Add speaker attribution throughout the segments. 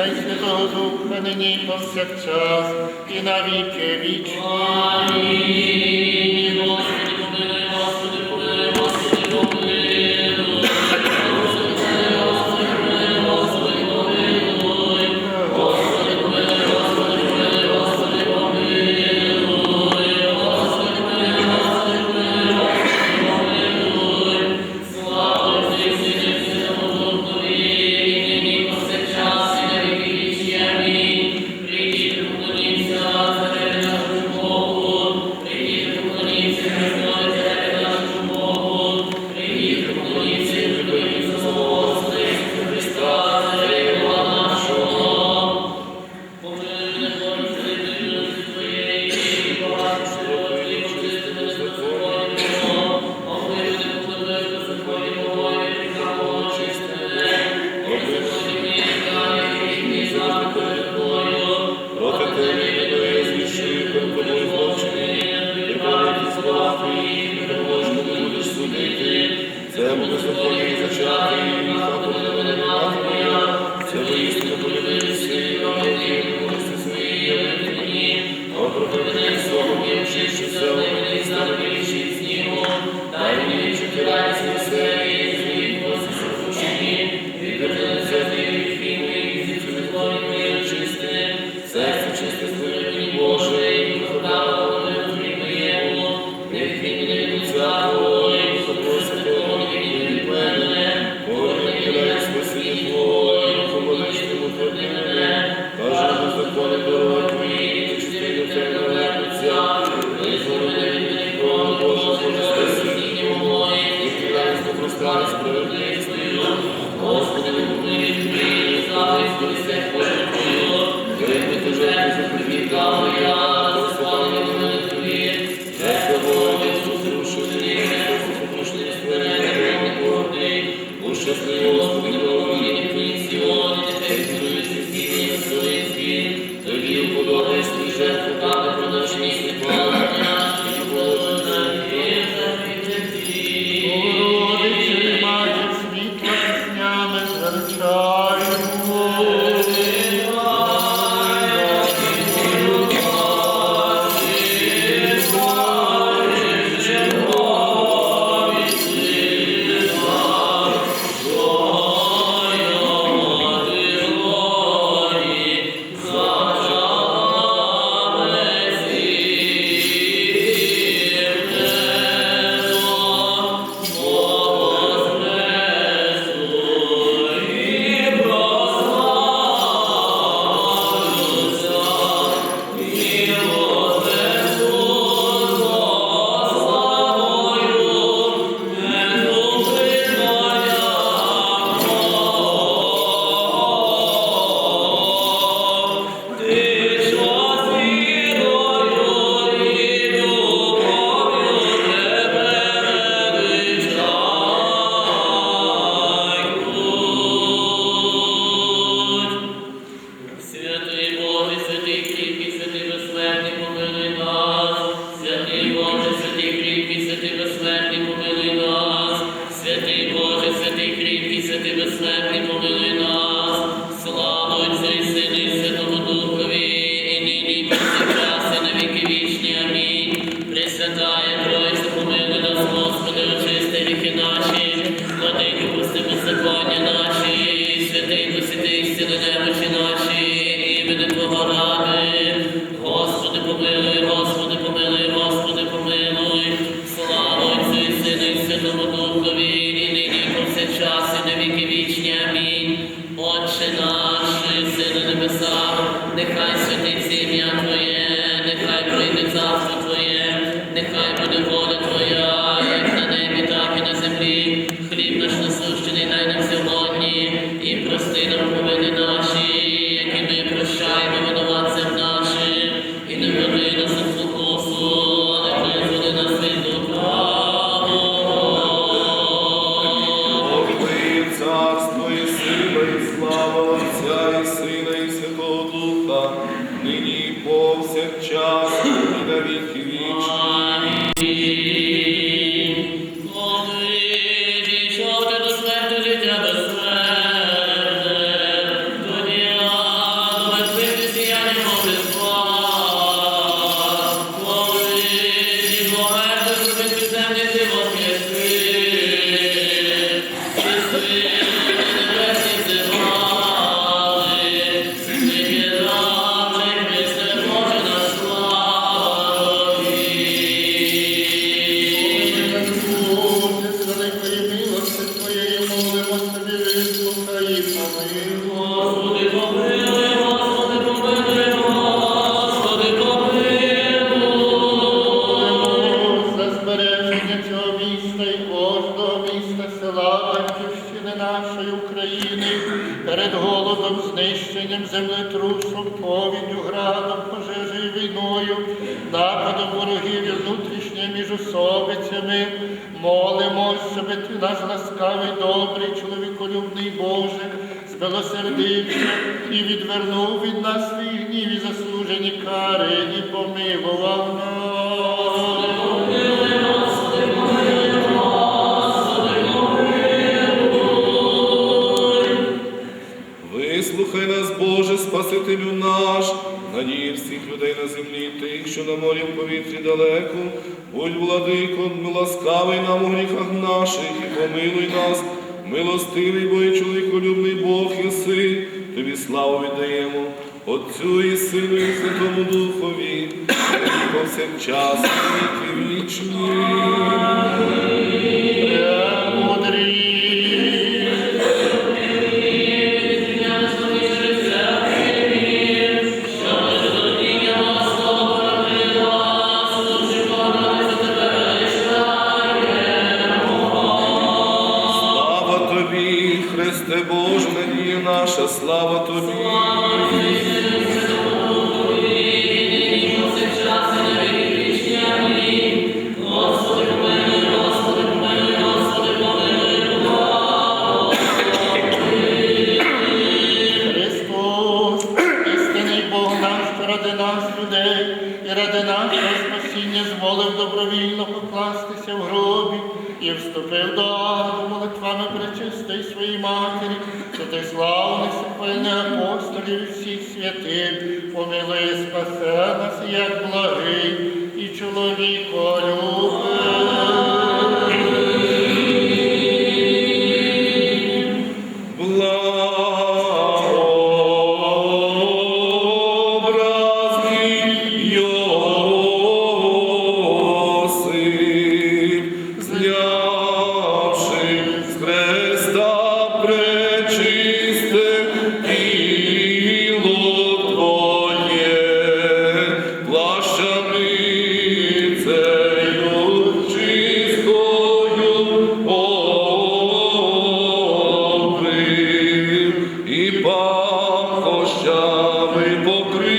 Speaker 1: Та й Святого Духа
Speaker 2: нині повсякчас і навіки віки вічні. Господи, буде воля Твоя. Внутрішніми молимо, щоб ти наш ласкавий, добрий, чоловіколюбний Боже, збилосердився і відвернув від нас свій гнів і заслужені кари, і помилував нас.
Speaker 3: Всіх людей на землі, тих, що на морі в повітрі далеко, будь владико, ласкавий нам у гріхах наших і помилуй нас, милостивий бо і чоловіколюбний Бог єси, тобі славу віддаємо, Отцю і Сину, і Святому Духові, і повсякчас, і вічні. Слава тобі.
Speaker 2: Ради нашого спасіння зволив добровільно покластися в гробі і вступив до молитвами пречистої своїй матері, ти славних сихвальних апостолів всіх святих, помили спасе нас, як благий і чоловіколюбий.
Speaker 3: Благообразний і пахощами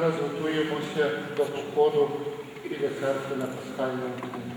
Speaker 2: Зараз готуємося до походу і до церкви на пасхальному годину.